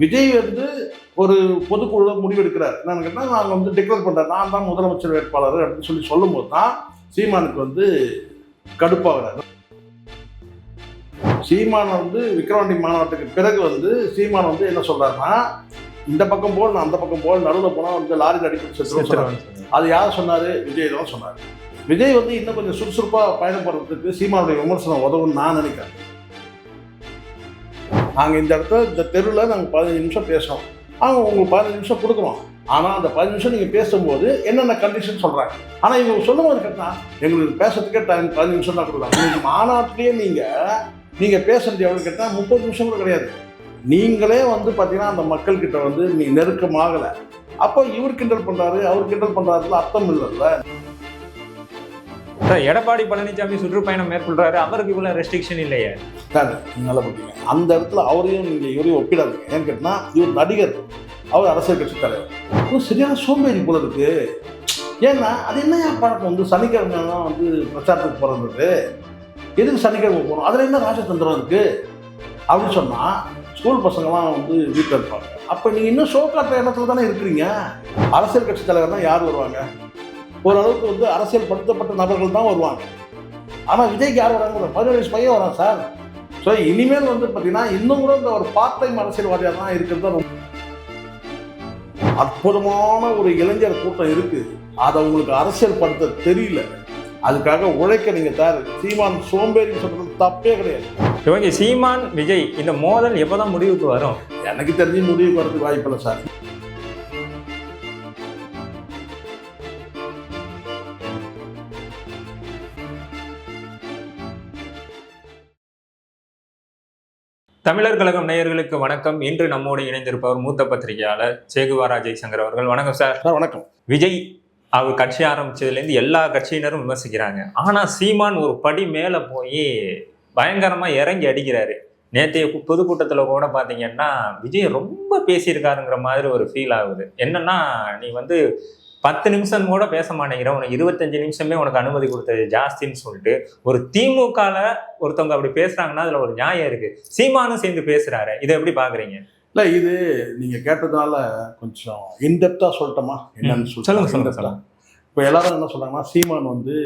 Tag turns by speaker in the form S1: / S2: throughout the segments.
S1: விஜய் வந்து ஒரு பொதுக்குழு முடிவெடுக்கிறார். என்னன்னு கேட்டால் நான் வந்து டிக்ளேர் பண்ணுறேன் நான் தான் முதலமைச்சர் வேட்பாளர் அப்படின்னு சொல்லி சொல்லும்போது தான் சீமானுக்கு வந்து கடுப்பாகிறார். சீமான் வந்து விக்ரவாண்டி மாநாட்டுக்கு பிறகு வந்து சீமான் வந்து என்ன சொல்றாருன்னா இந்த பக்கம் போல் நான் அந்த பக்கம் போல் நடுவில் போனால் வந்து லாரியில் அடிப்பட்டு. அது யார் சொன்னாரு? விஜய் தான் சொன்னார். விஜய் வந்து இன்னும் கொஞ்சம் சுறுசுறுப்பாக பயணப்படுறதுக்கு சீமானுடைய விமர்சனம் உதவுன்னு நான் நினைக்கிறேன். நாங்கள் இந்த இடத்துல இந்த தெருவில் நாங்கள் பதினஞ்சு நிமிஷம் பேசுகிறோம் அவங்க உங்களுக்கு பதினஞ்சு நிமிஷம் கொடுக்குறோம் ஆனால் அந்த பதினஞ்சு நிமிஷம் நீங்கள் பேசும்போது என்னென்ன கண்டிஷன் சொல்கிறாங்க ஆனால் இவங்க சொல்லும்போது கேட்டால் எங்களுக்கு பேசுறதுக்கே டைம் பதினஞ்சு நிமிஷம் தான் கொடுக்குறாங்க. இன்னைக்கு மாநாட்டிலேயே நீங்கள் நீங்கள் பேசுறது எவ்வளோ கேட்டால் முப்பது நிமிஷம் கூட கிடையாது. நீங்களே வந்து பார்த்தீங்கன்னா அந்த மக்கள்கிட்ட வந்து நீ நெருக்கமாகலை. அப்போ இவர் கிண்டல் பண்ணுறாரு அவர் கிண்டல் பண்ணுறாருல அர்த்தம் இல்லைல்ல.
S2: எடப்பாடி பழனிசாமி சுற்றுப்பயணம் மேற்கொள்றாரு. அவருக்கு இவ்வளோ ரெஸ்ட்ரிக்ஷன் இல்லையே.
S1: சார் நல்ல நல்லா பார்த்தீங்க அந்த இடத்துல அவரையும் நீங்கள் இவரையும் ஒப்பிடாதீங்க. ஏன்னு கேட்டால் இவர் நடிகர். அவர் அரசியல் கட்சி தலைவர். சரியான சோம்பேறி போல இருக்கு. ஏன்னா அது என்ன பழக்கம்? வந்து சனிக்கிழமை தான் வந்து பிரச்சாரத்துக்கு போகிறது எதுக்கு சனிக்கிழமை போகணும் அதில் என்ன ராஜதந்திரம் இருக்கு? அப்படின்னு சொன்னால் ஸ்கூல் பசங்களாம் வந்து வீட்டில் இருப்பாங்க. அப்போ நீங்கள் இன்னும் ஷோ காட்டுற இடத்துல தானே இருக்கிறீங்க? அரசியல் கட்சி தலைவர்னா யார் வருவாங்க? ஓரளவுக்கு வந்து அரசியல் படுத்தப்பட்ட நபர்கள் தான் வருவாங்க. ஆனால் விஜய்க்கு யார் வராங்க பதினேழு வயசு பையன் வரான் சார். ஸோ இனிமேல் வந்து பார்த்தீங்கன்னா இன்னும் கூட இந்த ஒரு பார்ட் டைம் அரசியல்வாதியாக தான் இருக்கிறது தான் ரொம்ப அற்புதமான ஒரு இளைஞர் கூட்டம் இருக்கு. அதை உங்களுக்கு அரசியல் படுத்த தெரியல. அதுக்காக உழைக்க நீங்க தயார் சீமான் சோம்பேறி சொல்றது தப்பே கிடையாது.
S2: இவங்க சீமான் விஜய் இந்த மோதல் எப்போதான் முடிவுக்கு வரும்?
S1: எனக்கு தெரிஞ்சு முடிவுக்கு வரதுக்கு வாய்ப்பில்லை சார்.
S2: தமிழர் கழகம் நேயர்களுக்கு வணக்கம். இன்று நம்மோடு இணைந்திருப்பவர் மூத்த பத்திரிகையாளர் சேகுவாரா ஜெய்சங்கர் அவர்கள். வணக்கம் சார்.
S1: வணக்கம்.
S2: விஜய் அவர் கட்சி ஆரம்பிச்சதுலேருந்து எல்லா கட்சியினரும் விமர்சிக்கிறாங்க. ஆனா சீமான் ஒரு படி மேல போய் பயங்கரமா இறங்கி அடிக்கிறாரு. நேற்றைய பொதுக்கூட்டத்துல கூட பாத்தீங்கன்னா விஜய் ரொம்ப பேசியிருக்காருங்கிற மாதிரி ஒரு ஃபீல் ஆகுது. என்னன்னா நீ வந்து பத்து நிமிஷம் கூட பேச மாட்டேங்கிற உனக்கு இருபத்தஞ்சு நிமிஷமே உனக்கு அனுமதி கொடுத்தது ஜாஸ்தின்னு சொல்லிட்டு ஒரு திமுகல ஒருத்தவங்க அப்படி பேசுறாங்கன்னா அதுல ஒரு நியாயம் இருக்கு. சீமானும் சேர்ந்து பேசுறாரு. இதை எப்படி பாக்குறீங்க?
S1: இல்லை இது நீங்க கேட்டதுனால கொஞ்சம் இன்டெப்தா சொல்லட்டோமா? என்னன்னு
S2: சொல்லுங்க, சொல்லுங்க.
S1: இப்போ எல்லாரும் என்ன சொல்றாங்கன்னா சீமான் வந்து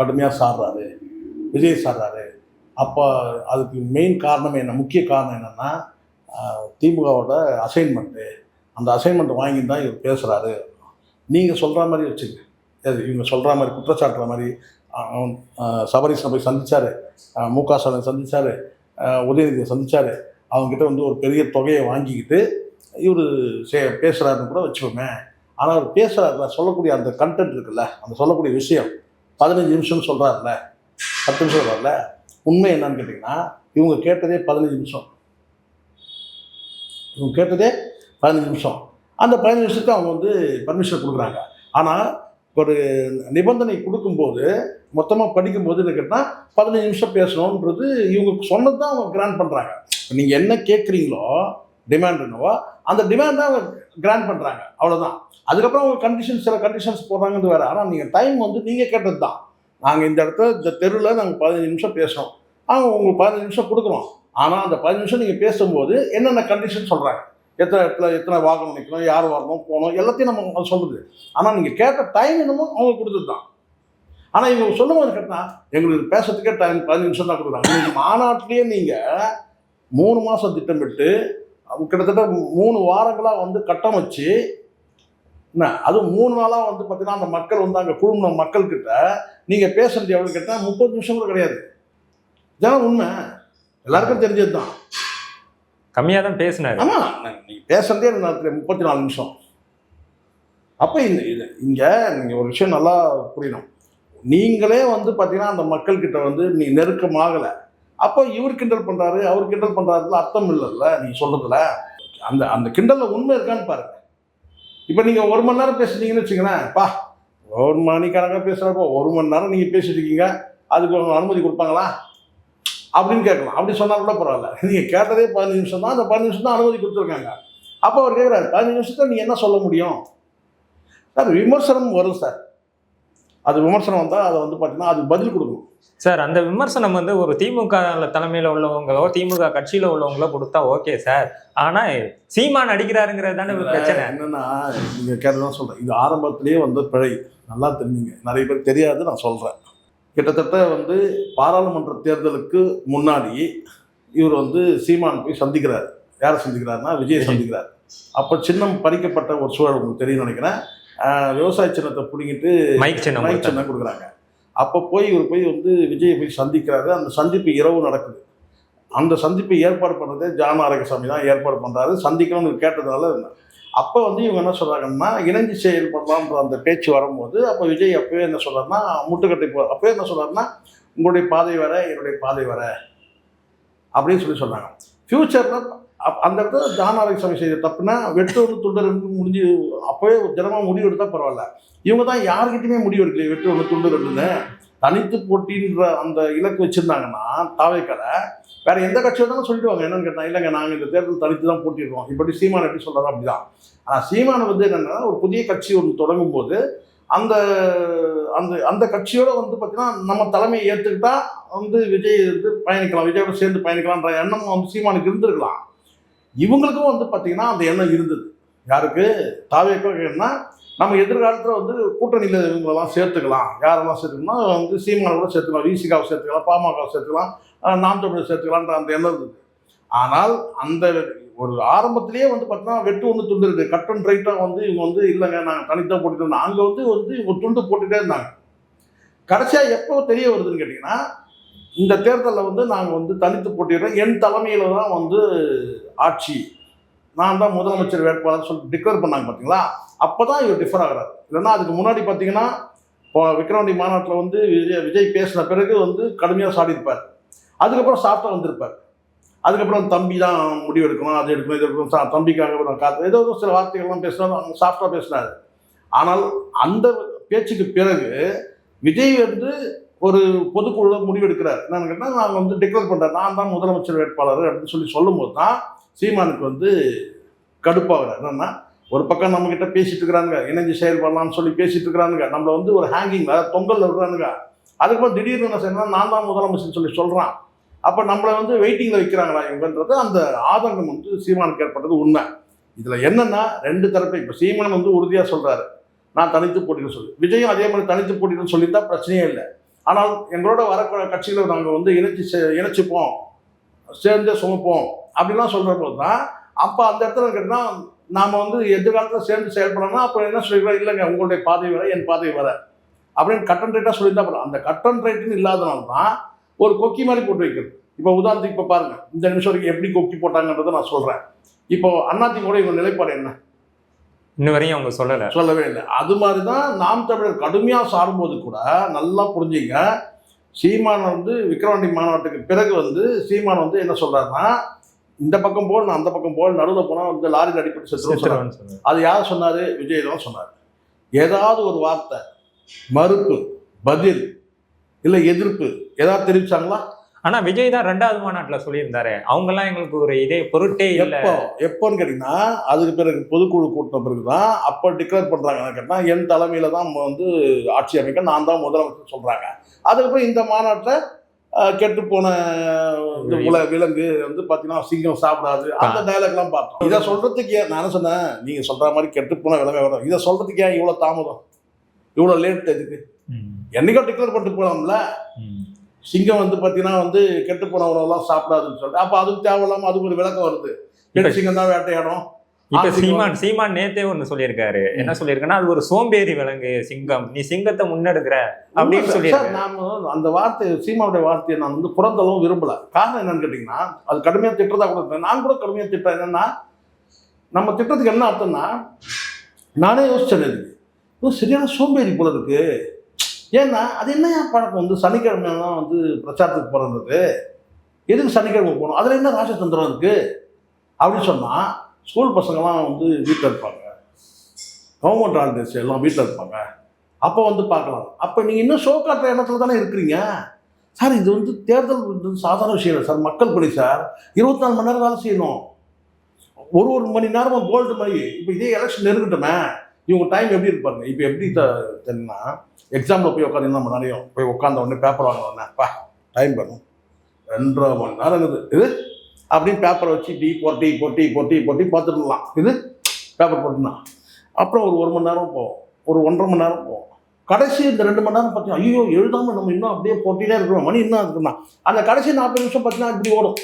S1: கடுமையா சாடுறாரு விஜய் சாடுறாரு அப்போ அதுக்கு மெயின் காரணம் என்ன? முக்கிய காரணம் என்னன்னா திமுகவோட அசைன்மெண்ட்டு அந்த அசைன்மெண்ட் வாங்கி தான் இவர் பேசுறாரு. நீங்கள் சொல்கிற மாதிரி வச்சுங்க. அது இவங்க சொல்கிற மாதிரி குற்றச்சாட்டுற மாதிரி அவன் ஆஹ், போய் சந்திச்சாரு. மு க ஸ்டாலின் சந்திச்சாரு உதயநிதியை சந்திச்சாரு. அவங்ககிட்ட வந்து ஒரு பெரிய தொகையை வாங்கிக்கிட்டு இவர் சே பேசுகிறாருன்னு கூட வச்சுக்கோமே. ஆனால் அவர் பேசுகிறாருல சொல்லக்கூடிய அந்த கண்டென்ட் இருக்குல்ல அந்த சொல்லக்கூடிய விஷயம் பதினஞ்சு நிமிஷம்னு சொல்கிறாருல பத்து நிமிஷம் சொல்கிறார்ல உண்மை என்னன்னு கேட்டிங்கன்னா இவங்க கேட்டதே பதினஞ்சு நிமிஷம். இவங்க கேட்டதே பதினஞ்சு நிமிஷம். அந்த பதினஞ்சு நிமிஷத்துக்கு அவங்க வந்து பர்மிஷன் கொடுக்குறாங்க. ஆனால் ஒரு நிபந்தனை கொடுக்கும்போது மொத்தமாக படிக்கும்போது என்ன கேட்டால் பதினஞ்சு நிமிஷம் பேசணுன்றது இவங்க சொன்னது தான் அவங்க கிராண்ட் பண்ணுறாங்க நீங்கள் என்ன கேட்குறீங்களோ டிமாண்ட் என்னவோ அந்த டிமாண்ட் தான் அவங்க கிராண்ட் பண்ணுறாங்க அவ்வளோதான் அதுக்கப்புறம் அவங்க கண்டிஷன்ஸ் சில கண்டிஷன்ஸ் போடுறாங்கன்னு வேறு. ஆனால் நீங்கள் டைம் வந்து நீங்கள் கேட்டது தான். நாங்கள் இந்த இடத்துல இந்த தெருவில் நாங்கள் பதினஞ்சு நிமிஷம் பேசுகிறோம் அவங்க உங்களுக்கு பதினஞ்சு நிமிஷம் கொடுக்குறோம். ஆனால் அந்த பதினஞ்சு நிமிஷம் நீங்கள் பேசும்போது என்னென்ன கண்டிஷன் சொல்கிறாங்க எத்தனை இடத்துல எத்தனை வாகனம் நிற்கணும் யார் வரணும் போகணும் எல்லாத்தையும் நம்ம அது சொல்லுது ஆனால் நீங்கள் கேட்ட டைம் என்னமோ அவங்க கொடுத்தது தான் ஆனால் இவங்க சொல்லும்போது கேட்டால் எங்களுக்கு பேசுறதுக்கே டைம் பதினஞ்சு நிமிஷம் தான் கொடுக்குறாங்க. நீங்கள் மாநாட்டிலேயே நீங்கள் மூணு மாதம் திட்டமிட்டு கிட்டத்தட்ட மூணு வாரங்களாக வந்து கட்டமைச்சு என்ன அதுவும் மூணு நாளாக வந்து பார்த்தீங்கன்னா அந்த மக்கள் வந்து அங்கே குழுமின மக்கள்கிட்ட நீங்கள் பேசுறது எவ்வளோ கேட்டால் முப்பது நிமிஷம் கூட கிடையாது. இதெல்லாம் உண்மை. எல்லாருக்கும் தெரிஞ்சது தான்
S2: கம்மியாக தான் பேசினாரு.
S1: ஆமாம் நீங்கள் பேசுகிறதே நேரத்தில் முப்பத்தி நாலு நிமிஷம். அப்போ இந்த இது இங்கே நீங்கள் ஒரு விஷயம் நல்லா புரியணும். நீங்களே வந்து பார்த்தீங்கன்னா அந்த மக்கள்கிட்ட வந்து நீ நெருக்கமாகலை அப்போ இவர் கிண்டல் பண்ணுறாரு அவர் கிண்டல் பண்ணுறாருல அர்த்தம் இல்லைல்ல நீங்கள் சொல்கிறதுல அந்த அந்த கிண்டலில் உண்மை இருக்கான்னு பாருங்க. இப்போ நீங்கள் ஒரு மணி நேரம் பேசுனீங்கன்னு வச்சுங்களேன் பா ஒரு மணிக்கணக்காக பேசுகிறப்போ ஒரு மணி நேரம் நீங்கள் பேசிட்டு இருக்கீங்க. அதுக்கு அனுமதி கொடுப்பாங்களா? அப்படின்னு கேட்கலாம் அப்படி சொன்னால் கூட பரவாயில்ல. நீங்கள் கேட்டதே பதினஞ்சு நிமிஷம் தான். அந்த பதினஞ்சு நிமிஷம் தான் அனுமதி கொடுத்துருக்காங்க. அப்போ அவர் கேட்குறாரு பதினஞ்சு நிமிஷத்தை நீங்கள் என்ன சொல்ல முடியும்? சார் விமர்சனம் வரும் சார். அது விமர்சனம் வந்தால் அதை வந்து பார்த்தீங்கன்னா அது பதில் கொடுக்கணும்.
S2: சார் அந்த விமர்சனம் வந்து ஒரு திமுக தலைமையில உள்ளவங்களோ திமுக கட்சியில உள்ளவங்களோ கொடுத்தா ஓகே சார். ஆனா சீமான் அடிக்கிறாருங்கிறது தானே பிரச்சனை.
S1: என்னன்னா நீங்கள் கேட்டதான் சொல்கிறேன் இது ஆரம்பத்திலேயே வந்து பிழை. நல்லா தெரிஞ்சுங்க. நிறைய பேர் தெரியாது நான் சொல்கிறேன் கிட்டத்தட்ட வந்து பாராளுமன்ற தேர்தலுக்கு முன்னாடி இவர் வந்து சீமான் போய் சந்திக்கிறார். யாரை சந்திக்கிறாருன்னா விஜயை. சந்திக்கிறார். அப்போ சின்னம் பறிக்கப்பட்ட ஒரு சூழல் உங்களுக்கு தெரியும்னு நினைக்கிறேன். விவசாய சின்னத்தை பிடிங்கிட்டு
S2: மைக் சின்னம்
S1: மைக். சின்னம் கொடுக்குறாங்க. அப்போ போய் இவர் போய் வந்து விஜயை போய் சந்திக்கிறாரு. அந்த சந்திப்பு இரவு நடக்குது. அந்த சந்திப்பை ஏற்பாடு பண்ணுறதே ஜான தான் ஏற்பாடு பண்ணுறாரு சந்திக்கணும்னு கேட்டதால அப்போ வந்து இவங்க என்ன சொல்கிறாங்கன்னா இணைஞ்சு செயல்படலான்ற அந்த பேச்சு வரும்போது அப்போ விஜய் அப்போவே என்ன சொல்கிறாருன்னா முட்டுக்கட்டை போ அப்போயே என்ன சொல்கிறாருன்னா உங்களுடைய பாதை வர என்னுடைய பாதை வர அப்படின்னு சொல்லி சொல்கிறாங்க ஃப்யூச்சரில் அந்த இடத்துல ஜான ஆரோக்கியசாமி செய்த தப்புனா வெட்டு துண்டு முடிஞ்சு அப்போவே ஜனமாக முடிவு எடுத்தால் பரவாயில்ல. இவங்க தான் யாருக்கிட்டையுமே முடிவு எடுக்கலையே வெட்டு ஒன்று துண்டு ரெண்டுன்னு தனித்து போட்டின்ற அந்த இலக்கு வச்சுருந்தாங்கன்னா தாவைக்கலை வேற எந்த கட்சி வந்தாலும் சொல்லிடுவாங்க. என்னன்னு கேட்டால் இல்லைங்க நாங்கள் இந்த தேர்தல் தனித்து தான் போட்டிடுவோம் இப்படி சீமான் எப்படி சொல்றாரோ அப்படிதான். ஆனால் சீமானை வந்து என்னன்னா ஒரு புதிய கட்சி ஒன்று தொடங்கும் போது அந்த அந்த அந்த கட்சியோட வந்து பார்த்தீங்கன்னா நம்ம தலைமையை ஏற்றுக்கிட்டா வந்து விஜய் வந்து பயணிக்கலாம். விஜயோட சேர்ந்து பயணிக்கலாம்ன்ற எண்ணம் வந்து சீமானுக்கு இருந்திருக்கலாம். இவங்களுக்கும் வந்து பார்த்தீங்கன்னா அந்த எண்ணம் இருந்தது. யாருக்கு? தாவேக்கா நம்ம எதிர்காலத்தில் வந்து கூட்டணியில் இவங்களெல்லாம் சேர்த்துக்கலாம். யாரெல்லாம் சேர்த்துக்கணும்னா வந்து சீமான கூட சேர்த்துக்கலாம் விசிகாவை சேர்த்துக்கலாம் பாமகவை சேர்த்துக்கலாம் நாம் தமிழர் சேர்த்துக்கலான்ற அந்த எண்ணம் இருந்தது ஆனால் அந்த ஒரு ஆரம்பத்திலேயே வந்து பார்த்தீங்கன்னா வெட்டு ஒன்று துண்டு இருக்குது கட் அண்ட் ரைட்டாக வந்து இவங்க வந்து இல்லைங்க நாங்கள் தனித்தான் போட்டுட்டு இருந்தோம். அங்கே வந்து வந்து இவங்க துண்டு போட்டுகிட்டே இருந்தாங்க. கடைசியாக எப்போ தெரிய வருதுன்னு கேட்டிங்கன்னா இந்த தேர்தலில் வந்து நாங்கள் வந்து தனித்து போட்டிடுறோம். என் தலைமையில் தான் வந்து ஆட்சி நான் தான் முதலமைச்சர் வேட்பாளர் சொல்லி டிக்ளேர் பண்ணாங்க பார்த்தீங்களா அப்போ தான் இவர் டிஃபர் ஆகிறார். இல்லைன்னா அதுக்கு முன்னாடி பார்த்தீங்கன்னா இப்போ விக்ரவாண்டி மாநாட்டில் வந்து விஜய் விஜய் பேசின பிறகு வந்து கடுமையாக சாடியிருப்பார். அதுக்கப்புறம் சாஃப்டாக வந்திருப்பார். அதுக்கப்புறம் தம்பி தான் முடிவு எடுக்கணும் அது எடுக்கணும் இது எடுக்கணும் சா- தம்பிக்காக நான் காத்து ஏதோ ஒரு சில வார்த்தைகள்லாம் பேசினாலும் அவங்க சாஃப்டாக பேசினார். ஆனால் அந்த பேச்சுக்கு பிறகு விஜய் வந்து ஒரு பொதுக்குழு முடிவு எடுக்கிறார். என்னன்னு கேட்டால் நான் வந்து டிக்ளேர் பண்ணுறேன் நான் தான் முதலமைச்சர் வேட்பாளர் அப்படின்னு சொல்லி சொல்லும்போது தான் சீமானுக்கு வந்து கடுப்பாகிறார் என்னன்னா ஒரு பக்கம் நம்ம கிட்ட பேசிட்டு இருக்கிறாங்க இணைஞ்சு செயல்படலாம்னு சொல்லி பேசிட்டு இருக்கிறானுங்க நம்மள வந்து ஒரு ஹேங்கிங் அதாவது தொங்கல்ல விடுறானுங்க. அதுக்கப்புறம் திடீர்னு என்ன செய்யணும் நான் தான் முதலமைச்சர் சொல்லி சொல்கிறான் அப்போ நம்மளை வந்து வெயிட்டிங்கில் வைக்கிறாங்களா இவங்கன்றது அந்த ஆதங்கம் வந்து சீமானுக்கு ஏற்பட்டது உண்மை. இதில் என்னென்னா ரெண்டு தரப்பு இப்போ சீமான் வந்து உறுதியாக சொல்கிறாரு நான் தனித்து போட்டின்னு சொல்லி. விஜயும் அதே மாதிரி தனித்து போட்டின்னு சொல்லியிருந்தால் பிரச்சனையே இல்லை. ஆனால் எங்களோட வர கட்சிகளை நாங்கள் வந்து இணைச்சி இணைச்சிப்போம். சேர்ந்தே சுமப்போம். அப்படிலாம் சொல்கிற போது தான் அப்போ அந்த இடத்துல கேட்டால் நாம் வந்து எதிர்காலத்தில் சேர்ந்து செயல்படணும்னா அப்போ என்ன சொல்லிக்கிறோம் இல்லைங்க உங்களுடைய பாதை வர என் பாதை வர அப்படின்னு கட்டன் ரைட்டாக சொல்லியிருந்தா அப்புறம் அந்த கட்டன் ரைட்டுன்னு இல்லாதனால தான் ஒரு கொக்கி மாதிரி போட்டு வைக்கிறது. இப்போ உதாரணத்துக்கு இப்போ பாருங்க இந்த நிமிஷம் வரைக்கும் எப்படி கொக்கி போட்டாங்கன்றதை நான் சொல்கிறேன் இப்போ அண்ணாதிமுக இவங்க நிலைப்பாடு என்ன?
S2: இன்ன வரையும் அவங்க சொல்லல.
S1: சொல்லவே இல்லை. அது மாதிரி தான் நாம் தமிழர் கடுமையாக சாரும்போது கூட நல்லா புரிஞ்சுங்க. சீமான் வந்து விக்ரவாண்டி மாநாட்டுக்கு பிறகு வந்து சீமான் வந்து என்ன சொல்றாருன்னா இந்த பக்கம் போல் நான் அந்த பக்கம் போல் நடுவில் போனால் வந்து லாரியில் அடிப்பட்டு செத்துருவோம். அது யார் சொன்னார்? விஜய் தான் சொன்னார். ஏதாவது ஒரு வார்த்தை மறுப்பு பதில் இல்லை எதிர்ப்பு ஏதாவது தெரிவிச்சாங்களா?
S2: ஆனா விஜய் தான் ரெண்டாவது மாநாட்டுல சொல்லியிருந்தாரு. அவங்க எல்லாம் எங்களுக்கு ஒரு இதே பொருட்டே இல்ல.
S1: எப்போ? எப்போன்னு கேட்டிங்கன்னா அதுக்கு பிறகு பொதுக்குழு கூட்டின பிறகு தான் அப்போ டிக்ளேர் பண்ணுறாங்க கேட்டால் என் தலைமையில தான் வந்து ஆட்சி அமைக்க நான் தான் முதலமைச்சர் சொல்கிறாங்க அதுக்கப்புறம் இந்த மாநாட்டில் கெட்டு போன உல விலங்கு வந்து பார்த்தீங்கன்னா சிங்கம் சாப்பிடாது. அந்த டயலாக்லாம் பார்த்தோம். இதை சொல்கிறதுக்கு ஏன் நான் சொன்னேன்? நீங்கள் சொல்கிற மாதிரி கெட்டு போன விலங்கு வரும் இதை சொல்கிறதுக்கு ஏன் இவ்வளோ தாமதம்? இவ்வளோ லேட் எதுக்கு என்னைக்கோ டிக்ளேர் பண்ணிட்டு போகலாம்ல
S2: ம்.
S1: சிங்கம் வந்து பார்த்தீங்கன்னா வந்து கெட்டு போன உணவெல்லாம் சாப்பிடாதுன்னு சொல்லிட்டு அப்போ அதுக்கு தேவையில்லாமல் அதுக்கு ஒரு விளக்கம் வருது. கெட்டு சிங்கம் தான் வேட்டையாடும்.
S2: இப்ப சீமான் சீமான் நேத்தே ஒண்ணு சொல்லியிருக்காரு. என்ன சொல்லியிருக்காருன்னா அது ஒரு சோம்பேறி விலங்கு சிங்கம். நீ சிங்கத்தை முன்னெடுக்கிற. அப்படின்னு சொல்லியிருக்காரு.
S1: நாம அந்த வார்த்தை சீமாவுடைய வார்த்தையை நான் வந்து புறந்தளவும் விரும்பல. காரணம் என்னன்னு கேட்டிங்கன்னா அது கடுமையாக திட்டுறதா கூட. நான் கூட கடுமையாக திட்டேன். என்னன்னா நம்ம திட்டத்துக்கு என்ன அர்த்தம்னா நானே யோசிச்சேன் இது. சரியான சோம்பேறி போல இருக்கு. ஏன்னா அது என்ன பழக்கம் வந்து சனிக்கிழமைலாம் வந்து பிரச்சாரத்துக்கு போகிறது எதுக்கு சனிக்கிழமை போகணும்? அதில் என்ன ராஜதந்திரம் இருக்கு? அப்படின்னு சொன்னால் ஸ்கூல் பசங்கள்லாம் வந்து வீட்டில் இருப்பாங்க. கவர்மெண்ட் ஹாலிடேஸ் எல்லாம் வீட்டில் இருப்பாங்க. அப்போ வந்து பார்க்கலாம். அப்போ நீங்கள் இன்னும் ஷோ காட்டுற எண்ணத்துல தானே இருக்கிறீங்க? சார் இது வந்து தேர்தல் வந்து சாதாரண விஷயம் இல்லை சார் மக்கள் பணி சார் இருபத்தி நாலு மணி நேரம் வேலை செய்யணும். ஒரு ஒரு மணி நேரமும் கோல்டு மணி இப்போ இதே எலெக்ஷன் நெருங்கட்டுமே. இவங்க டைம் எப்படி இருப்பாருங்க இப்போ எப்படி த- எக்ஸாமில் போய் உட்காந்து என்ன நேரம் போய் உட்காந்த உடனே பேப்பர் வாங்க உடனே பா டைம் பண்ணும் ரெண்டரை மணி நேரம் இருக்குது. இது? அப்படின்னு பேப்பரை வச்சு டீ போட்டி போட்டி போட்டி போட்டி பார்த்துட்டுலாம் இது? பேப்பர் போட்டுனா. அப்புறம் ஒரு ஒரு மணி நேரம் போவோம் ஒரு ஒன்றரை மணி நேரம் போவோம் கடைசி இந்த ரெண்டு மணி நேரம் பார்த்தீங்கன்னா ஐயோ எழுதாமல் நம்ம இன்னும் அப்படியே போட்டிகிட்டே இருக்கிறோம். மணி இன்னும் இருக்குன்னா அந்த கடைசி நாற்பது நிமிஷம் பார்த்தீங்கன்னா இப்படி ஓடும்.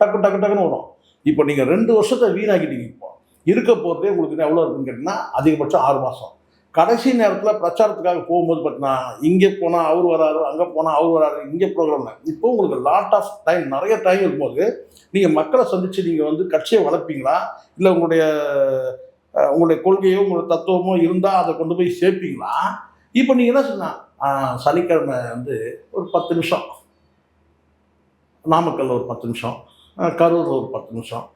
S1: டக்கு டக்கு டக்குன்னு ஓடும். இப்போ நீங்கள் ரெண்டு வருஷத்தை வீணாக்கிட்டீங்க இப்போ. இருக்க போகிறதே உங்களுக்கு எவ்வளோ இருக்குன்னு கேட்டிங்கன்னா அதிகபட்சம் ஆறு மாதம் கடைசி நேரத்தில் பிரச்சாரத்துக்காக போகும்போது பார்த்தீங்கன்னா இங்கே போனால் அவர் வராரு அங்கே போனால் அவர் வராரு இங்கே ப்ரோக்ராம் இப்போ உங்களுக்கு லாட் ஆஃப் டைம் நிறைய டைம் இருக்கும்போது நீங்கள் மக்களை சந்தித்து நீங்கள் வந்து கட்சியை வளர்ப்பீங்களா? இல்லை உங்களுடைய உங்களுடைய கொள்கையோ உங்களுடைய தத்துவமோ இருந்தால் அதை கொண்டு போய் சேர்ப்பீங்களா? இப்போ நீங்கள் என்ன சொன்னால் சனிக்கிழமை வந்து ஒரு பத்து நிமிஷம். நாமக்கல்ல ஒரு பத்து நிமிஷம் கரூரில் ஒரு பத்து நிமிஷம்.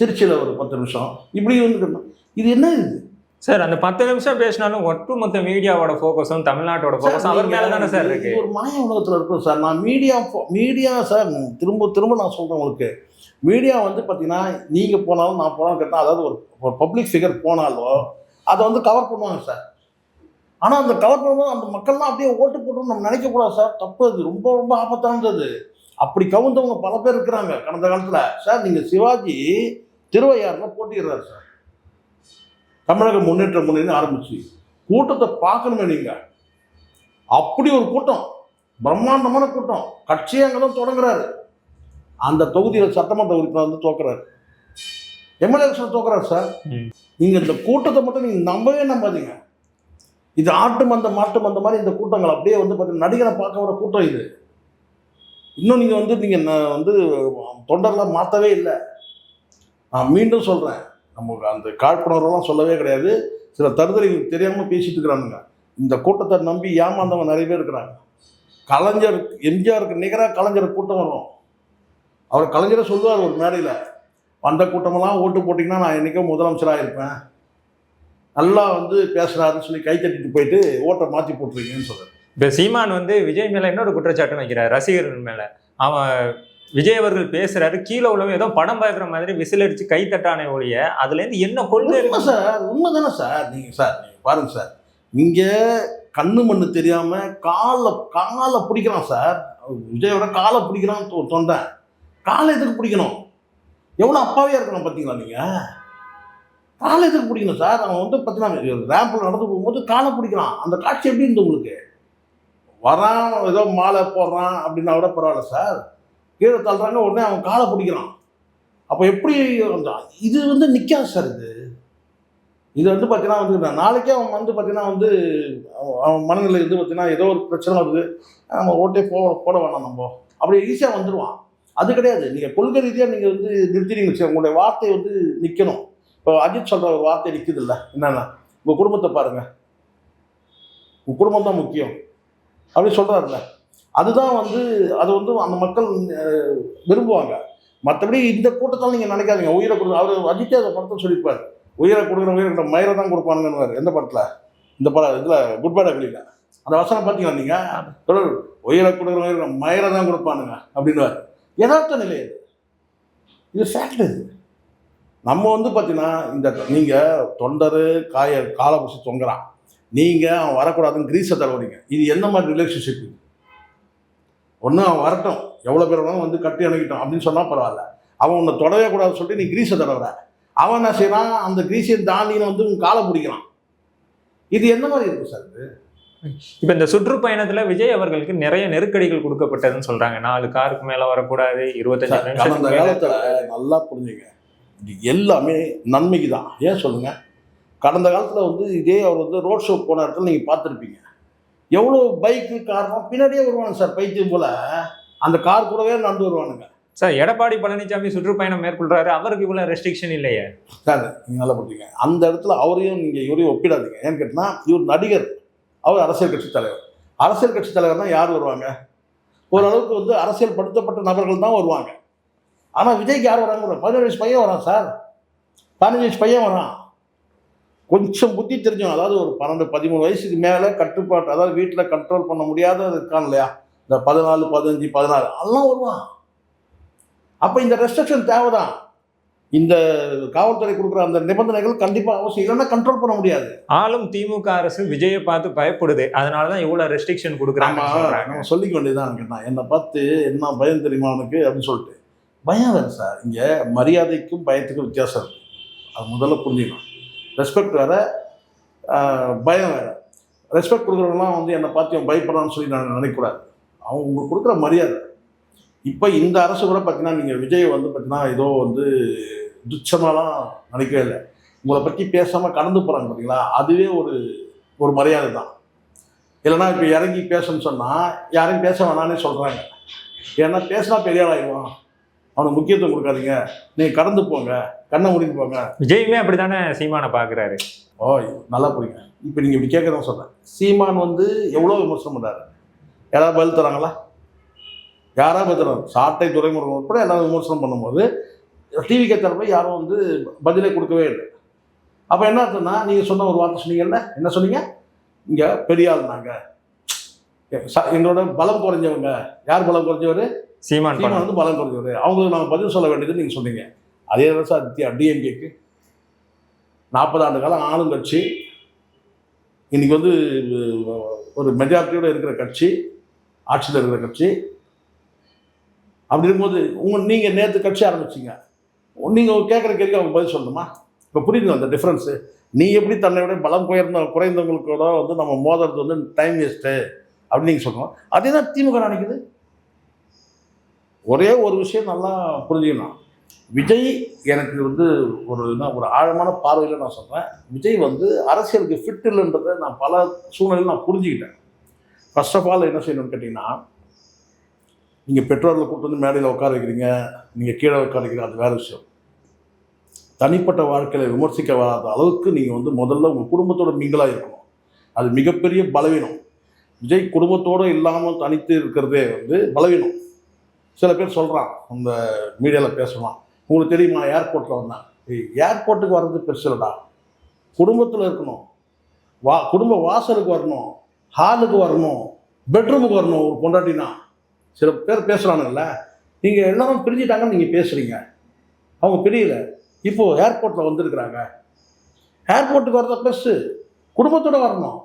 S1: திருச்சியில் ஒரு பத்து நிமிஷம். இப்படி வந்து இது என்ன இது?
S2: சார் அந்த பத்து நிமிஷம் பேசினாலும் ஒட்டுமொத்த மீடியாவோட ஃபோக்கஸும் தமிழ்நாட்டோட ஃபோக்கஸும் அவர் மேல தானே சார் இருக்கு.
S1: ஒரு மாய உலகத்தில் இருக்கும் சார். நான் மீடியா மீடியா சார் திரும்ப திரும்ப நான் சொல்கிறேன் உங்களுக்கு. மீடியா வந்து பார்த்தீங்கன்னா நீங்கள் போனாலும் நான் போனாலும் கேட்டால் அதாவது ஒரு பப்ளிக் ஃபிகர் போனாலோ அதை வந்து கவர் பண்ணுவாங்க சார். ஆனால் அந்த கவர் பண்ணும்போது அந்த மக்கள்லாம் அப்படியே ஓட்டு போட்டு நம்ம நினைக்கக்கூடாது சார். தப்பு அது ரொம்ப ரொம்ப ஆபத்தானது அப்படி கவுந்தவங்க பல பேர் இருக்கிறாங்க கடந்த காலத்தில். சார் நீங்கள் சிவாஜி திருவையாறில் போட்டிடுறாரு சார். தமிழக முன்னேற்ற முன்னணி ஆரம்பிச்சு. கூட்டத்தை பார்க்கணுமே நீங்கள் அப்படி ஒரு கூட்டம். பிரம்மாண்டமான கூட்டம். கட்சியே அங்கே தான் தொடங்குறாரு. அந்த தொகுதியில் சட்டமன்ற உறுப்பினர் வந்து தோக்குறாரு. எம்எல்ஏ எலெக்ஷன் தோக்குறாரு சார். நீங்கள் இந்த கூட்டத்தை மட்டும் நீங்கள் நம்பவே நம்பாதீங்க. இது ஆட்டு மந்த மாட்டு மந்த மாதிரி இந்த கூட்டங்கள் அப்படியே வந்து பார்த்தீங்கன்னா நடிகரை பார்க்க வர கூட்டம் இது. இன்னும் நீங்கள் வந்து நீங்கள் நான் வந்து தொண்டர்லாம் மாற்றவே இல்லை. நான் மீண்டும் சொல்கிறேன் நமக்கு அந்த காழ்ப்புணர்வெல்லாம் சொல்லவே கிடையாது. சில தருதலைகள் தெரியாமல் பேசிட்டு இருக்கிறானுங்க. இந்த கூட்டத்தை நம்பி ஏமாந்தவங்க நிறைய பேர் இருக்கிறாங்க. கலைஞர் எம்ஜிஆருக்கு நிகராக கலைஞர் கூட்டம் வரும். அவர் கலைஞரை சொல்லுவார் ஒரு மேடையில் வந்த கூட்டமெல்லாம் ஓட்டு போட்டிங்கன்னா நான் என்றைக்கும் முதலமைச்சராக இருப்பேன் நல்லா வந்து பேசுகிறாருன்னு சொல்லி கை தட்டிட்டு போயிட்டு ஓட்டை மாற்றி போட்டுருக்கீங்கன்னு சொல்கிறார்
S2: இப்ப சீமான் வந்து விஜய் மேல இன்னொரு குற்றச்சாட்டு வைக்கிறார் ரசிகர்கள் மேல. அவன் விஜய் அவர்கள் பேசுறாரு கீழே உள்ளவங்க ஏதோ படம் பார்க்குற மாதிரி விசில் அடிச்சு கை தட்டானே ஒழிய அதுல இருந்து என்ன கொள்கை
S1: உண்மை சார் உண்மை தானே சார்? நீங்கள் சார் நீங்கள் பாருங்க சார். இங்கே கண்ணு மண்ணு தெரியாமல் காலை காலை பிடிக்கிறான் சார். விஜயோட காலை பிடிக்கிறான் தொ- தொண்டை காலை எதுக்கு பிடிக்கணும்? எவ்வளோ அப்பாவியாக இருக்கணும் பார்த்தீங்களா நீங்கள் காலை எதுக்கு பிடிக்கணும் சார்? அவன் வந்து பார்த்தீங்கன்னா ரேம்பில் நடந்து போகும்போது காலை பிடிக்கிறான். அந்த காட்சி எப்படி இருந்து உங்களுக்கு? வரான் ஏதோ மாலை போடுறான் அப்படின்னா கூட பரவாயில்ல சார். கீழே தள்ளுறாங்க உடனே அவன் காலை பிடிக்கிறான். அப்போ எப்படி இது வந்து நிற்காது சார் இது. இது வந்து பார்த்தீங்கன்னா வந்து நாளைக்கே அவன் வந்து பார்த்தீங்கன்னா வந்து அவன் அவன் மனநிலை வந்து பார்த்தீங்கன்னா ஏதோ ஒரு பிரச்சனை வருது. நம்ம ஓட்டே போ போட வேணாம் நம்ம. அப்படி ஈஸியாக வந்துடுவான் அது கிடையாது. நீங்கள் கொள்கை ரீதியாக நீங்கள் வந்து நிறுத்தினீங்க வச்சு உங்களுடைய வார்த்தை வந்து நிற்கணும் இப்போ அஜித் சொல்கிற ஒரு வார்த்தை நிற்குது இல்லை என்னென்னா உங்கள் குடும்பத்தை பாருங்கள் உங்கள் குடும்பம் தான் முக்கியம். அப்படி சொல்கிறாருல்ல அதுதான் வந்து அது வந்து அந்த மக்கள் விரும்புவாங்க. மற்றபடி இந்த கூட்டத்தால் நீங்கள் நினைக்காதீங்க. உயிரை கொடுக்க அவர் அஜித்தே அதை படத்தை சொல்லியிருப்பார். உயிரை கொடுக்குற உயிரை கொடுக்குற மயிரை தான் கொடுப்பானுங்கன்னு எந்த படத்தில்? இந்த படம் இதில் குட் பேட் அகலியில் அந்த வசனம் பார்த்தீங்களா நீங்கள் தொடர் உயிரை கொடுக்குற உயிரை மயிரை தான் கொடுப்பானுங்க அப்படின்னு யதார்த்த நிலை இது இது ஃபேக்ட் இது நம்ம வந்து பார்த்தீங்கன்னா இந்த நீங்கள் தொண்டர் காய காலை பிடிச்சி தொங்குறான். நீங்கள் அவன் வரக்கூடாதுன்னு கிரீஸை தடவுறீங்க. இது என்ன மாதிரி ரிலேஷன்ஷிப் இது? ஒன்று அவன் வரட்டும். எவ்வளோ பேர் வேணாலும் வந்து கட்டி அணைக்கிட்டோம் அப்படின்னு சொன்னால் பரவாயில்ல. அவன் உன்னை தொடவே கூடாதுன்னு சொல்லிட்டு நீ கிரீஸை தடவுற. அவன் என்ன செய்யறான்? அந்த கிரீஸை தாண்டின்னு வந்து உன் காலை பிடிக்கிறான். இது என்ன மாதிரி இருக்கு சார் இது?
S2: இப்ப இந்த சுற்றுப்பயணத்துல விஜய் அவர்களுக்கு நிறைய நெருக்கடிகள் கொடுக்கப்பட்டதுன்னு சொல்றாங்க. நாலு காருக்கு மேல வரக்கூடாது இருபத்தஞ்சு மேல
S1: காலத்தில் நல்லா புரிஞ்சுங்க. எல்லாமே நன்மைக்கு தான் ஏன் சொல்லுங்க? கடந்த காலத்தில் வந்து இதே அவர் வந்து ரோட் ஷோ போன இடத்துல நீங்கள் பார்த்துருப்பீங்க. எவ்வளோ பைக்கு காரணம்? பின்னாடியே வருவானுங்க சார் பைத்தியம் போல. அந்த கார் கூடவே நடந்து வருவானுங்க.
S2: சார் எடப்பாடி பழனிசாமி சுற்றுப்பயணம் மேற்கொள்றாரு. அவருக்கு இவ்வளவு ரெஸ்ட்ரிக்ஷன் இல்லையே.
S1: சார் நீங்கள் நல்லா புரிஞ்சுங்க. அந்த இடத்துல அவரையும் நீங்கள் இவரையும் ஒப்பிடாதீங்க. ஏன்னு கேட்டால் இவர் நடிகர். அவர் அரசியல் கட்சி தலைவர். அரசியல் கட்சி தலைவர் தான் யார் வருவாங்க? ஓரளவுக்கு வந்து அரசியல் படுத்தப்பட்ட நபர்கள் தான் வருவாங்க. ஆனால் விஜய்க்கு யார் வராங்க? பதினேழு வயசு பையன் வரான் சார் பதினஞ்சு வயசு பையன் வரான். கொஞ்சம் புத்தி தெரிஞ்சவன் அதாவது ஒரு பன்னெண்டு பதிமூணு வயசுக்கு மேலே கட்டுப்பாட்டு அதாவது வீட்டில் கண்ட்ரோல் பண்ண முடியாத இருக்கான் இல்லையா? இந்த பதினாலு பதினஞ்சு பதினாறு அதெல்லாம் வருவான். அப்போ இந்த ரெஸ்ட்ரிக்ஷன் தேவைதான். இந்த காவல்துறை கொடுக்குற அந்த நிபந்தனைகள் கண்டிப்பாக அவசியம் இல்லைன்னா கண்ட்ரோல் பண்ண முடியாது.
S2: ஆளும் திமுக அரசு விஜயை பார்த்து பயப்படுது. அதனாலதான் இவ்வளவு ரெஸ்ட்ரிக்ஷன்
S1: நம்ம
S2: கொடுக்குறாங்க
S1: சொல்லிக்க வேண்டியதான் என்னை பார்த்து என்ன பயம் தெரியுமா அவனுக்கு அப்படின்னு சொல்லிட்டு. பயம் வேறு சார். இங்கே மரியாதைக்கும் பயத்துக்கும் வித்தியாசம் இருக்குது அது முதல்ல புரிஞ்சுக்கணும். ரெஸ்பெக்ட் வேறு பயம் வேறு. ரெஸ்பெக்ட் கொடுக்குறவங்களாம் வந்து என்னை பார்த்து அவன் பயப்படுறான்னு சொல்லி நான் நினைக்கக்கூடாது. அவங்க உங்களுக்கு கொடுக்குற மரியாதை. இப்போ இந்த அரசு கூட பார்த்தீங்கன்னா நீங்கள் விஜய் வந்து பார்த்தீங்கன்னா ஏதோ வந்து துச்சமாலாம் நினைக்கவே இல்லை. உங்களை பற்றி பேசாமல் கடந்து போகிறாங்க பார்த்தீங்களா அதுவே ஒரு ஒரு மரியாதை தான். இல்லைன்னா இப்போ இறங்கி பேசணும்னு சொன்னால் யாரையும் பேச வேணானே சொல்கிறாங்க ஏன்னா பேசினா பெரிய ஆள் அவனுக்கு முக்கியத்துவம் கொடுக்காதீங்க. நீங்கள் கடந்து போங்க. கண்ணை முடிந்து போங்க.
S2: விஜயுமே அப்படித்தானே சீமானை பாக்குறாரு?
S1: ஓ நல்லா புரியுங்க. இப்போ நீங்கள் இப்படி கேட்குறத சொல்கிறேன் சீமான் வந்து எவ்வளோ விமர்சனம் பண்ணுறாரு யாராவது பதில் தராங்களா? யாராவது பதில் சாட்டை துறைமுருகன் உட்பட எல்லாரும் விமர்சனம் பண்ணும்போது டிவி தரப்ப யாரும் வந்து பதிலே கொடுக்கவே இல்லை. அப்போ என்ன அர்த்தம்னா நீங்கள் சொன்ன ஒரு வார்த்தை சொன்னீங்கல்ல? என்ன சொன்னீங்க? இங்கே பெரிய ஆள் நாங்கள் எங்களோட பலம் குறைஞ்சவங்க. யார் பலம் குறைஞ்சவர்?
S2: சீமான்
S1: சீமான் வந்து பலம் குறைஞ்சவர் அவங்களுக்கு நாங்கள் பதில் சொல்ல வேண்டியது நீங்கள் சொன்னீங்க. அதே தான் சார் டிஎம்கேக்கு நாற்பது ஆண்டு காலம் ஆளுங்கட்சி இன்னைக்கு வந்து ஒரு மெஜாரிட்டியோட இருக்கிற கட்சி ஆட்சியில் இருக்கிற கட்சி. அப்படி இருக்கும்போது உங்க நீங்கள் நேற்று கட்சி ஆரம்பிச்சீங்க. நீங்கள் கேட்குற கேள்வி அவங்க பதில் சொல்லணுமா? இப்போ புரியுது அந்த டிஃப்ரென்ஸு நீ எப்படி தன்னை விட பலம் குறைந்த குறைந்தவங்களுக்கூட வந்து நம்ம மோதுறது வந்து டைம் வேஸ்ட்டு அப்படின்னு நீங்கள் சொல்லணும். அதே தான் திமுக நினைக்குது. ஒரே ஒரு விஷயம் நல்லா புரிஞ்சுக்கணும். விஜய் எனக்கு வந்து ஒரு என்ன ஒரு ஆழமான பார்வையில் நான் சொல்கிறேன் விஜய் வந்து அரசியலுக்கு ஃபிட் இல்லைன்றதை நான் பல சூழ்நிலையில் நான் புரிஞ்சுக்கிட்டேன். ஃபர்ஸ்ட் ஆஃப் ஆல் என்ன செய்யணும்னு கேட்டிங்கன்னா நீங்கள் பெற்றோரில் கூட்டு வந்து மேடையில் உட்கார வைக்கிறீங்க நீங்கள் கீழே உட்கார வைக்கிறீங்க அது வேறு விஷயம். தனிப்பட்ட வாழ்க்கையில் விமர்சிக்க வராத அளவுக்கு நீங்கள் வந்து முதல்ல உங்கள் குடும்பத்தோட மிங்கலாக இருக்கணும். அது மிகப்பெரிய பலவீனம். விஜய் குடும்பத்தோடு இல்லாமல் தனித்து இருக்கிறதே வந்து பலவீனம். சில பேர் சொல்கிறான் அந்த மீடியாவில் பேசலாம் உங்களுக்கு தெரியுமா ஏர்போர்ட்டில் வந்தேன் ஏர்போர்ட்டுக்கு வர்றது பெருசு இல்லைடா குடும்பத்தில் இருக்கணும். வா குடும்ப வாசலுக்கு வரணும். ஹாலுக்கு வரணும். பெட்ரூமுக்கு வரணும் ஒரு பொண்டாட்டினா. சில பேர் பேசுகிறானுங்கல்ல நீங்கள் எல்லாரும் பிரிஞ்சிட்டாங்கன்னு நீங்கள் பேசுகிறீங்க அவங்க பிரியல. இப்போது ஏர்போர்ட்டில் வந்திருக்கிறாங்க. ஏர்போர்ட்டுக்கு வர்றத பெருசு. குடும்பத்தோடு வரணும்.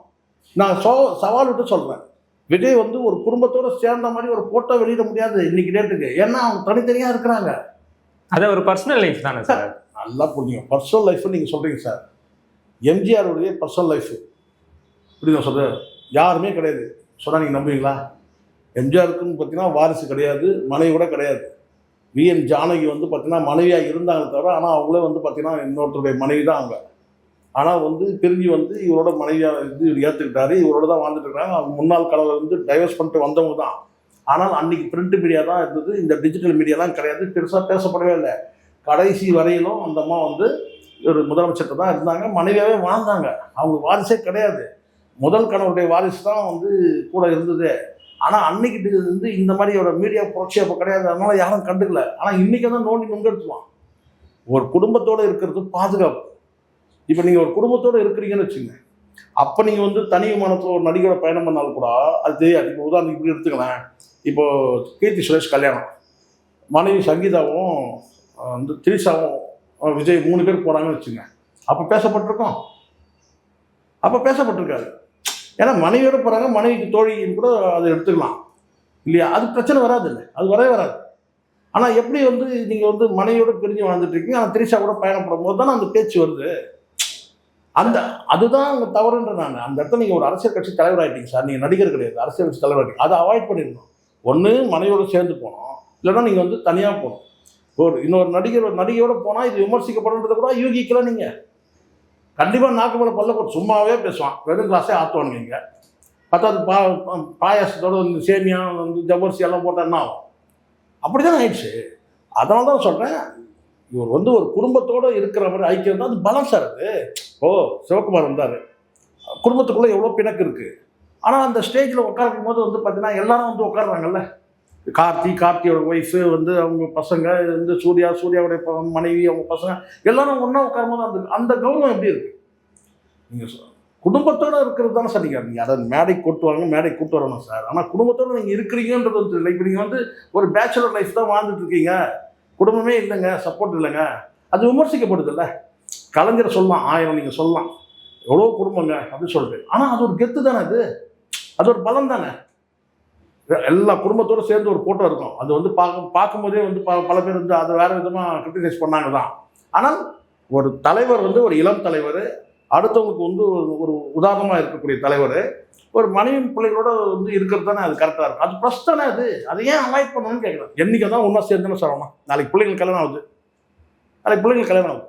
S1: நான் சோ சவால் விட்டு சொல்கிறேன் விஜய் வந்து ஒரு குடும்பத்தோட சேர்ந்த மாதிரி ஒரு ஃபோட்டோ வெளியிட முடியாது இன்னைக்கு டேட்டுக்கு ஏன்னா அவங்க தனித்தனியாக இருக்கிறாங்க.
S2: அது ஒரு பர்சனல் லைஃப் தானே சார்
S1: நல்லா புரிஞ்சுங்க. பர்சனல் லைஃப்னு நீங்கள் சொல்கிறீங்க சார் எம்ஜிஆருடைய பர்சனல் லைஃப் இப்படி நான் சொல்கிறேன் யாருமே கிடையாது. சொன்னால் நீங்கள் நம்புவீங்களா? எம்ஜிஆருக்குன்னு பார்த்தீங்கன்னா வாரிசு கிடையாது மனைவி கூட கிடையாது. விஎன் ஜானகி வந்து பார்த்தீங்கன்னா மனைவியாக இருந்தாங்க தவிர ஆனால் அவங்களே வந்து பார்த்தீங்கன்னா இன்னொருத்தருடைய மனைவி தான் அவங்க. ஆனால் வந்து பிரிஞ்சு வந்து இவரோட மனைவியாக இருந்து இவர் ஏற்றுக்கிட்டாரு இவரோட தான் வாழ்ந்துட்டு இருக்காங்க. அவங்க முன்னாள் கணவர் வந்து டைவர்ஸ் பண்ணிட்டு வந்தவங்க தான். ஆனால் அன்னைக்கு பிரிண்ட் மீடியா தான் இருந்தது. இந்த டிஜிட்டல் மீடியாலாம் கிடையாது. பெருசாக பேசப்படவே இல்லை. கடைசி வரையிலும் அந்த அம்மா வந்து ஒரு முதலமைச்சர்கிட்ட தான் இருந்தாங்க. மனைவியாகவே வாழ்ந்தாங்க. அவங்க வாரிசே கிடையாது. முதல் கணவருடைய வாரிசு தான் வந்து கூட இருந்தது. ஆனால் அன்னைக்கு வந்து இந்த மாதிரி ஒரு மீடியா புரட்சி அப்போ கிடையாது. அதனால யாரும் கண்டுக்கல. ஆனால் இன்றைக்கி தான் நோண்டி நுங்கெடுத்துவான் ஒரு குடும்பத்தோடு இருக்கிறது பாதுகாப்பு. இப்போ நீங்கள் ஒரு குடும்பத்தோடு இருக்கிறீங்கன்னு வச்சுங்க. அப்போ நீங்கள் வந்து தனி விமானத்தில் ஒரு நடிகரை பயணம் பண்ணாலும் கூட அது தெரியாது. இப்போ உதாரணத்துக்கு இப்படி எடுத்துக்கலாம் இப்போது கீர்த்தி சுரேஷ் கல்யாணம். மனைவி சங்கீதாவும் வந்து திரிஷாவும் விஜய் மூணு பேர் போகிறாங்கன்னு வச்சுங்க. அப்போ பேசப்பட்டிருக்கோம். அப்போ பேசப்பட்டிருக்காரு ஏன்னா மனைவியோட போகிறாங்க மனைவிக்கு தோழின்னு கூட அதை எடுத்துக்கலாம். இல்லையா? அது பிரச்சனை வராது இல்லை அது வரவே வராது. ஆனால் எப்படி வந்து நீங்கள் வந்து மனைவியோட பிரிஞ்சு வாழ்ந்துட்டு இருக்கீங்க ஆனால் திரிஷா கூட பயணப்படும் போது தானே அந்த பேச்சு வருது. அந்த அதுதான் அங்கே தவறுன்ற நான். அந்த இடத்துல நீங்கள் ஒரு அரசியல் கட்சி தலைவர் ஆகிட்டீங்க சார். நீங்கள் நடிகர் கிடையாது. அரசியல் கட்சி தலைவர் ஆகிட்டீங்க அதை அவாய்ட் பண்ணிடணும். ஒன்று மனைவியோடு சேர்ந்து போகணும். இல்லைன்னா நீங்கள் வந்து தனியாக போகணும். ஒரு இன்னொரு நடிகர் நடிகையோட போனால் இது விமர்சிக்கப்படுன்றதை கூட யூகிக்கல நீங்கள் கண்டிப்பாக நாக்கு மேலே பல்ல போட்டு சும்மாவே பேசுவான். வெறும் கிளாஸே ஆற்றுவானுங்க இங்கே. பத்தாவது பா பா- பாயாசத்தோட வந்து சேமியா வந்து ஜவ்வரிசி எல்லாம் போட்டால் என்ன ஆகும்? அப்படி தான் ஆயிடுச்சு. அதனால தான் சொல்கிறேன் இவர் வந்து ஒரு குடும்பத்தோடு இருக்கிற மாதிரி ஐக்கியம் தான். அது பலம் சார் அது. ஓ சிவகுமார் வந்தார். குடும்பத்துக்குள்ளே எவ்வளோ பிணக்கு இருக்குது ஆனால் அந்த ஸ்டேஜில் உட்காரும் போது வந்து பார்த்தீங்கன்னா எல்லாரும் வந்து உட்காடுறாங்கல்ல கார்த்தி கார்த்தியோட ஒய்ஃபு வந்து அவங்க பசங்க வந்து சூர்யா சூர்யாவுடைய மனைவி அவங்க பசங்க எல்லாரும் ஒன்றா உட்காரும்போது அந்த அந்த கௌரவம் எப்படி இருக்குது நீங்கள் குடும்பத்தோடு இருக்கிறது தானே சார் நீங்கள் நீங்கள் அதை மேடை கூட்டு வாங்க மேடை கூட்டு வரணும் சார். ஆனால் குடும்பத்தோடு நீங்கள் இருக்கிறீங்கன்றது வந்து இப்போ நீங்கள் வந்து ஒரு பேச்சுலர் லைஃப் தான் வாழ்ந்துட்டு இருக்கீங்க. குடும்பமே இல்லைங்க சப்போர்ட் இல்லைங்க. அது விமர்சிக்கப்படுதுல்ல. கலைஞர் சொல்லலாம் ஆயிரம் நீங்கள் சொல்லலாம். எவ்வளோ குடும்பங்க அப்படின்னு சொல்லிட்டு. ஆனால் அது ஒரு கெத்து தானே அது? அது ஒரு பலம் தானே? எல்லா குடும்பத்தோடு சேர்ந்து ஒரு ஃபோட்டோ இருக்கும். அது வந்து பார்க்க பார்க்கும்போதே வந்து ப பல பேர் வந்து அதை வேறு விதமாக கிரிட்டிசைஸ் பண்ணாங்க தான். ஆனால் ஒரு தலைவர் வந்து ஒரு இளம் தலைவர் அடுத்தவங்களுக்கு வந்து ஒரு- ஒரு உதாரணமாக இருக்கக்கூடிய தலைவர் ஒரு மனைவி பிள்ளைகளோட வந்து இருக்கிறது தானே அது கரெக்டாக இருக்கும். அது ப்ளஸ் தானே அது. அதை ஏன் அவாய்ட் பண்ணணும்னு கேட்குறேன் என்னைக்கு தான் ஒன்றா சேர்ந்துன்னு சொல்லணும்? நாளைக்கு பிள்ளைகள் கல்யாணம் ஆகுது. நாளைக்கு பிள்ளைகள் கல்யாணம் ஆகுது.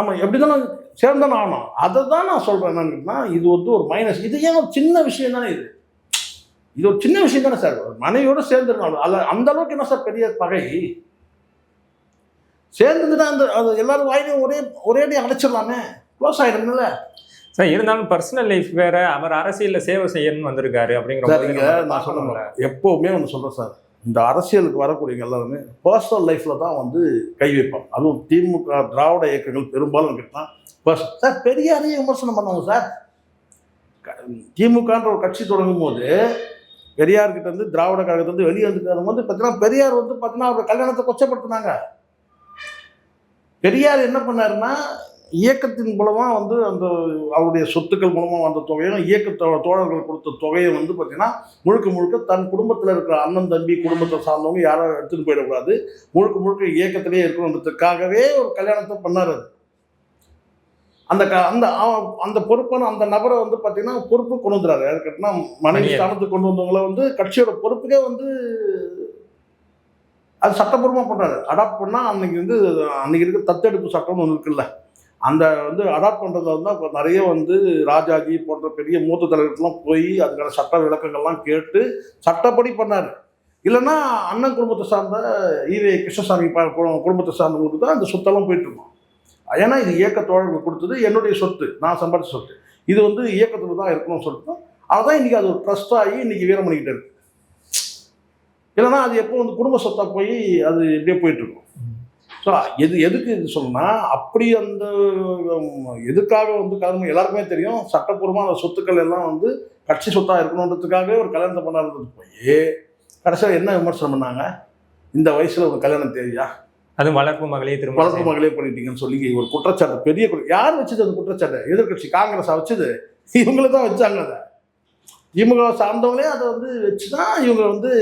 S1: ஆமாம் எப்படி தானே சேர்ந்தானே ஆகணும். அதை தான் நான் சொல்கிறேன் என்னன்னா இது வந்து ஒரு மைனஸ் இது ஏன் ஒரு சின்ன விஷயம் தானே இது? இது ஒரு சின்ன விஷயம் தானே சார். ஒரு மனைவியோட சேர்ந்துருந்தாலும் அல்ல அந்த அளவுக்கு என்ன சார் பெரிய பகை? சேர்ந்துட்டுனா அந்த அது எல்லாரும் வாயிலையும் ஒரே ஒரேடி அடைச்சிடலாமே க்ளோஸ் ஆகிடும்ல
S2: சார் இருந்தாலும் பர்சனல் லைஃப் வேற அவர் அரசியல்ல சேவை செய்யணும்னு வந்திருக்காரு அப்படிங்கிற
S1: நான்
S2: பார்க்கணும்ல.
S1: எப்போவுமே ஒன்று சொல்கிறேன் சார். இந்த அரசியலுக்கு வரக்கூடிய எல்லாருமே பர்சனல் லைஃப்பில் தான் வந்து கை வைப்பாங்க. அதுவும் திமுக திராவிட இயக்கங்கள் பெரும்பாலும் கேட்டால் பர்சன் சார் பெரியாரையும் விமர்சனம் பண்ணுவாங்க சார். திமுகன்ற ஒரு கட்சி தொடங்கும் போது பெரியார்கிட்ட இருந்து திராவிட கழகத்திலிருந்து வெளியே வந்துட்டு வந்து பார்த்தீங்கன்னா பெரியார் வந்து பார்த்தீங்கன்னா அவர் கல்யாணத்தை கொச்சப்படுத்தினாங்க. பெரியார் என்ன பண்ணாருன்னா இயக்கத்தின் மூலமா வந்து அந்த அவருடைய சொத்துக்கள் மூலமா வந்த தொகையும் இயக்கத்தோட தோழர்கள் கொடுத்த தொகையை வந்து பார்த்தீங்கன்னா முழுக்க முழுக்க தன் குடும்பத்தில் இருக்கிற அண்ணன் தம்பி குடும்பத்தை சார்ந்தவங்க யாரும் எடுத்துட்டு போயிடக்கூடாது. முழுக்க முழுக்க இயக்கத்திலே இருக்கணுன்றதுக்காகவே ஒரு கல்யாணத்தை பண்ணார் அது அந்த க அந்த அந்த பொறுப்பான அந்த நபரை வந்து பார்த்தீங்கன்னா பொறுப்பு கொண்டு வந்துறாரு யாரு கேட்டினா மனைவி. ஸ்தானத்துக்கு கொண்டு வந்தவங்கள வந்து கட்சியோட பொறுப்புக்கே வந்து அது சட்டப்பூர்வமாக பண்ணுறாரு அடாப்ட் பண்ணால் அன்னைக்கு வந்து அன்னைக்கு இருக்க தத்தெடுப்பு சட்டம்னு ஒன்று இருக்குல்ல. அந்த வந்து அடாப்ட் பண்ணுறதுல வந்து இப்போ நிறைய வந்து ராஜாஜி போன்ற பெரிய மூத்த தலைவர்கள்லாம் போய் அதுக்கான சட்ட விளக்கங்கள்லாம் கேட்டு சட்டப்படி பண்ணார். இல்லைன்னா அண்ணன் குடும்பத்தை சார்ந்த ஈவே கிருஷ்ணசாமி குடும்பத்தை சார்ந்தவங்களுக்கு தான் அந்த சொத்தெல்லாம் போயிட்டு ஏன்னா இது இயக்க தோழர்கள் கொடுத்தது என்னுடைய சொத்து நான் சம்பாதிச்ச சொத்து. இது வந்து இயக்கத்தில் தான் இருக்கணும்னு சொல்லிட்டு அதுதான் இன்னைக்கு அது ஒரு ட்ரஸ்ட் ஆகி இன்னைக்கு வீரமணிக்கிட்ட இருக்கு. இல்லைன்னா அது எப்போ வந்து குடும்ப சொத்தாக போய் அது இப்படியே போயிட்டு இருக்கும். ஸோ எது எதுக்கு இது சொல்லணும்னா அப்படி அந்த எதுக்காக வந்து கலந்து எல்லாருக்குமே தெரியும் சட்டப்பூர்வமாக அந்த சொத்துக்கள் எல்லாம் வந்து கட்சி சொத்தாக இருக்கணுன்றதுக்காகவே ஒரு கல்யாணத்தை பண்ணாருன்றது போய் கடைசியில் என்ன விமர்சனம் பண்ணாங்க? இந்த வயசில் ஒரு கல்யாணம் தேவையா?
S2: அது வளர்ப்பு மகளே திரும்ப
S1: வளர்ப்பு மகளே பண்ணிட்டீங்கன்னு சொல்லி ஒரு குற்றச்சாட்டு பெரிய யார் வச்சது அந்த குற்றச்சாட்டு? எதிர்க்கட்சி காங்கிரஸா வச்சது? இவங்கள தான் வச்சாங்க அதை. திமுக சார்ந்தவங்களே அதை வந்து வச்சு தான் இவங்க வந்து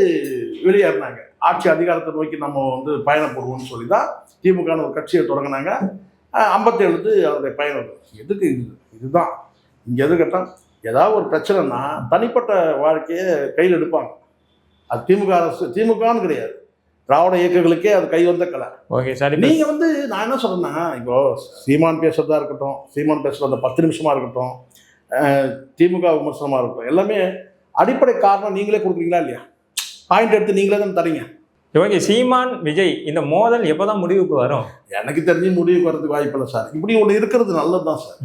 S1: வெளியேறினாங்க. ஆட்சி அதிகாரத்தை நோக்கி நம்ம வந்து பயணப்படுவோம்னு சொல்லி தான் திமுகன்னு ஒரு கட்சியை தொடங்கினாங்க. ஐம்பத்தேழுக்கு அதோடைய பயணம் எதுக்கு இது? இதுதான். இங்கே எது கேட்டால் ஏதாவது ஒரு பிரச்சனைனா தனிப்பட்ட வாழ்க்கையை கையில் எடுப்பாங்க. அது திமுக அரசு திமுகன்னு கிடையாது. திராவிட இயக்கங்களுக்கே அது கை வந்த கலை.
S2: ஓகே சார் இப்ப
S1: நீங்க வந்து நான் என்ன சொல்றேன்னா இப்போ சீமான் பேசுறதா இருக்கட்டும் சீமான் பேசுற அந்த பத்து நிமிஷமா இருக்கட்டும் திமுக விமர்சனமா இருக்கட்டும் எல்லாமே அடிப்படை காரணம் நீங்களே கொடுக்குறீங்களா இல்லையா? பாயிண்ட் எடுத்து நீங்களே தான் தரீங்க.
S2: ஓகே சீமான் விஜய் இந்த மோதல் எப்போதான் முடிவுக்கு வரும்?
S1: எனக்கு தெரிஞ்சு முடிவுக்கு வரதுக்கு வாய்ப்பு இல்லை சார். இப்படி ஒன்று இருக்கிறது நல்லது தான் சார்.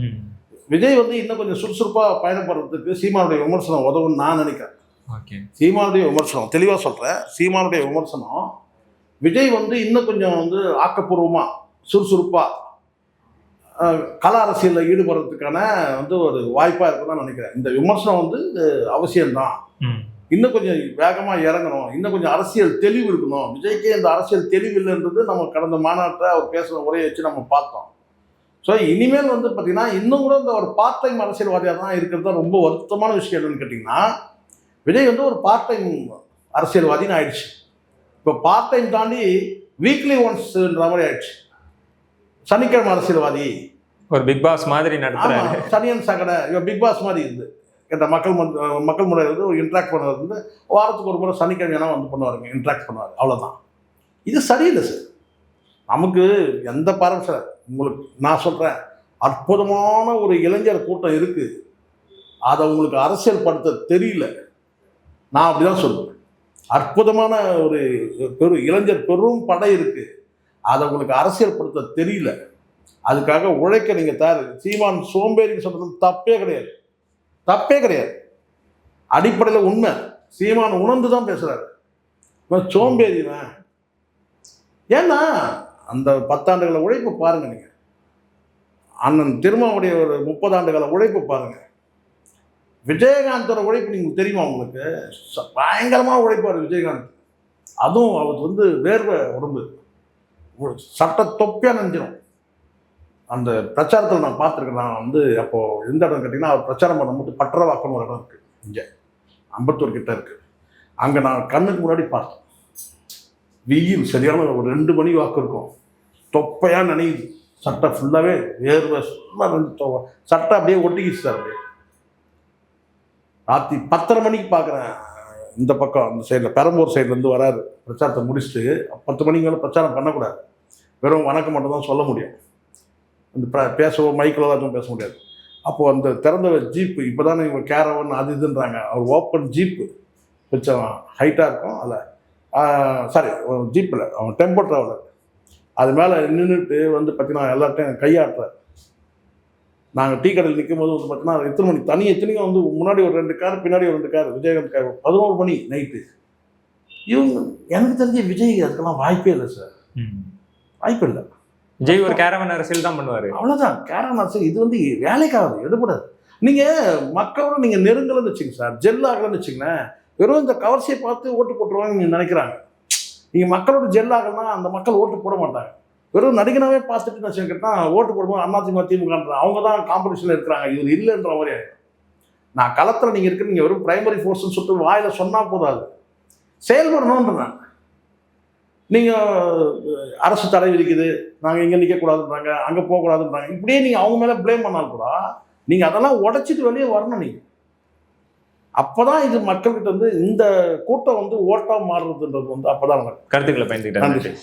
S1: விஜய் வந்து இன்னும் கொஞ்சம் சுறுசுறுப்பாக பயணப்படுறதுக்கு சீமானுடைய விமர்சனம் உதவும்னு நான் நினைக்கிறேன்.
S2: ஓகே.
S1: சீமானுடைய விமர்சனம் தெளிவாக சொல்கிறேன் சீமானுடைய விமர்சனம் விஜய் வந்து இன்னும் கொஞ்சம் வந்து ஆக்கப்பூர்வமாக சுறுசுறுப்பாக கல அரசியலில் ஈடுபடுறதுக்கான வந்து ஒரு வாய்ப்பாக இருக்குன்னு நினைக்கிறேன். இந்த விமர்சனம் வந்து அவசியம்தான். இன்னும் கொஞ்சம் வேகமாக இறங்கணும். இன்னும் கொஞ்சம் அரசியல் தெளிவு இருக்கணும். விஜய்க்கே இந்த அரசியல் தெளிவு இல்லைன்றது நம்ம கடந்த மாநாட்டில் அவர் பேசுகிற உரையை வச்சு நம்ம பார்த்தோம். ஸோ இனிமேல் வந்து பார்த்தீங்கன்னா இன்னும் கூட இந்த ஒரு பார்ட் டைம் அரசியல்வாதியாக தான் இருக்கிறது தான் ரொம்ப வருத்தமான விஷயம் என்னன்னு கேட்டிங்கன்னா விஜய் வந்து ஒரு பார்ட் டைம் அரசியல்வாதின்னு ஆயிடுச்சு. இப்போ பார்ட் டைம் தாண்டி வீக்லி ஒன்ஸ்ன்ற மாதிரி ஆயிடுச்சு. சனிக்கிழமை அரசியல்வாதி.
S2: ஒரு பிக் பாஸ் மாதிரி நடத்துறாரு.
S1: சனியன் சகடை இவன் பிக் பாஸ் மாதிரி இருந்து. இந்த மக்கள் மன்ற- மக்கள் முறை வந்து ஒரு இன்ட்ராக்ட் பண்ணுறது வந்து வாரத்துக்கு ஒரு முறை சனிக்கிழமைனா வந்து பண்ணுவாருங்க இன்ட்ராக்ட் பண்ணுவார் அவ்வளோதான் இது சரியில்லை சார் நமக்கு எந்த பாரம் சார் உங்களுக்கு நான் சொல்கிறேன் அற்புதமான ஒரு இளைஞர் கூட்டம் இருக்குது அதை உங்களுக்கு அரசியல் படுத்த தெரியல. நான் அப்படி தான் சொல்லுவேன் அற்புதமான ஒரு பெரு இளைஞர் பெரும் படை இருக்குது அதை உங்களுக்கு அரசியல் படுத்த தெரியல. அதுக்காக உழைக்க நீங்கள் தயார் சீமான் சோம்பேறின்னு சொல்கிறது தப்பே கிடையாது. தப்பே கிடையாது. அடிப்படையில் உண்மை. சீமான் உணர்ந்து தான் பேசுகிறாரு இவன் சோம்பேறிவன் ஏன்னா அந்த பத்தாண்டுகளை உழைப்பு பாருங்க நீங்கள் அண்ணன் திருமாவுடைய ஒரு முப்பது ஆண்டுகள உழைப்பு பாருங்கள் விஜயகாந்தோட உழைப்பு நீங்கள் தெரியுமா உங்களுக்கு? ச- உழைப்பார் விஜயகாந்த். அதுவும் அவர் வந்து வேர்வை உடம்பு. ஒரு சட்ட தொப்பியாக நெஞ்சிடும் அந்த பிரச்சாரத்தில் நான் பார்த்துருக்கேன். நான் வந்து அப்போது எந்த இடம் கேட்டிங்கன்னா அவர் பிரச்சாரம் பண்ணும்போது பற்றவாக்கம்னு ஒரு இடம் இருக்குது இங்கே. அம்பத்தூர் கிட்டே இருக்குது அங்கே நான் கண்ணுக்கு முன்னாடி பார்த்தேன். வெயில் சரியான ஒரு ரெண்டு மணி வாக்கு இருக்கும். தொப்பையாக நனையுது. சட்டை ஃபுல்லாகவே வேர்வை சும்மா ரெண்டு சட்டை அப்படியே ஒட்டிக்கிச்சு சார் அப்படியே. ராத்திரி பத்தரை மணிக்கு பார்க்குறேன். இந்த பக்கம் அந்த சைடில் பெரம்பூர் சைட்லேருந்து வராரு. பிரச்சாரத்தை முடிச்சுட்டு பத்து மணிக்கு மேலே பிரச்சாரம் பண்ணக்கூடாது. வெறும் வணக்கம் மட்டும் தான் சொல்ல முடியும். இந்த பேசவோ மைக்கில் எதுவும் பேச முடியாது. அப்போது அந்த திறந்த ஜீப்பு இப்போ தானே இவங்க கேரவன் அது இதுன்றாங்க. அவர் ஓப்பன் ஜீப்பு கொஞ்சம் ஹைட்டாக இருக்கும். அதில் சாரி ஜீப்பில் அவன் டெம்போ ட்ராவலர் அது மேலே நின்றுட்டு வந்து பார்த்தீங்கன்னா எல்லார்ட்டையும் கையாட்டுறார். நாங்கள் டீ கடையில் நிற்கும் போது வந்து பார்த்தீங்கன்னா எத்தனை மணி தனி எத்தனையும் வந்து முன்னாடி ஒரு ரெண்டு கார் பின்னாடி ஒரு ரெண்டு கார் விஜயகாந்த் கார் பதினோரு மணி நைட்டு இவங்க எனக்கு தெரிஞ்ச விஜய் அதுக்கெல்லாம் வாய்ப்பே இல்லை சார் வாய்ப்பு இல்லை.
S2: ஜெய் ஒரு கேரவன் அரசியல் தான் பண்ணுவாரு.
S1: அவ்வளோதான் அரசியல் இது வந்து வேலைக்காகாது எடுக்கூடாது நீங்கள் மக்களோட நீங்கள் நெருங்கலன்னு வச்சுங்க சார் ஜெல் ஆகலன்னு வச்சுங்களேன் வெறும் இந்த கவர்ச்சியை பார்த்து ஓட்டு போட்டுருவாங்க நீங்கள் நினைக்கிறாங்க. நீங்கள் மக்களோட ஜெல் ஆகலன்னா அந்த மக்கள் ஓட்டு போட மாட்டாங்க. வெறும் நடிகனாவே பார்த்துட்டு வச்சுக்கிட்டா ஓட்டு போடும்போது அதிமுக திமுகன்ற அவங்க தான் காம்படிஷனில் இருக்கிறாங்க. இவர் இல்லைன்ற மாதிரி நான் களத்தில் நீங்கள் இருக்கு நீங்கள் வெறும் பிரைமரி ஃபோர்ஸ்னு சொல்லிட்டு வாயில் சொன்னால் போதாது. செயல்படணுன்றேன் நீங்கள் அரசு தடை விதிக்குது நாங்கள் இங்கே நிற்கக்கூடாதுன்றாங்க அங்கே போகக்கூடாதுன்றாங்க. இப்படியே நீங்கள் அவங்க மேலே ப்ளேம் பண்ணால் கூட நீங்கள் அதெல்லாம் உடைச்சிட்டு வெளியே வரணும் நீங்கள் அப்போ தான் இது மக்கள்கிட்ட வந்து இந்த கூட்டம் வந்து ஓட்டாக மாறுறதுன்றது வந்து அப்போ தான்
S2: கருத்துக்களை பயந்துக்கிட்டாங்க
S1: நன்றி.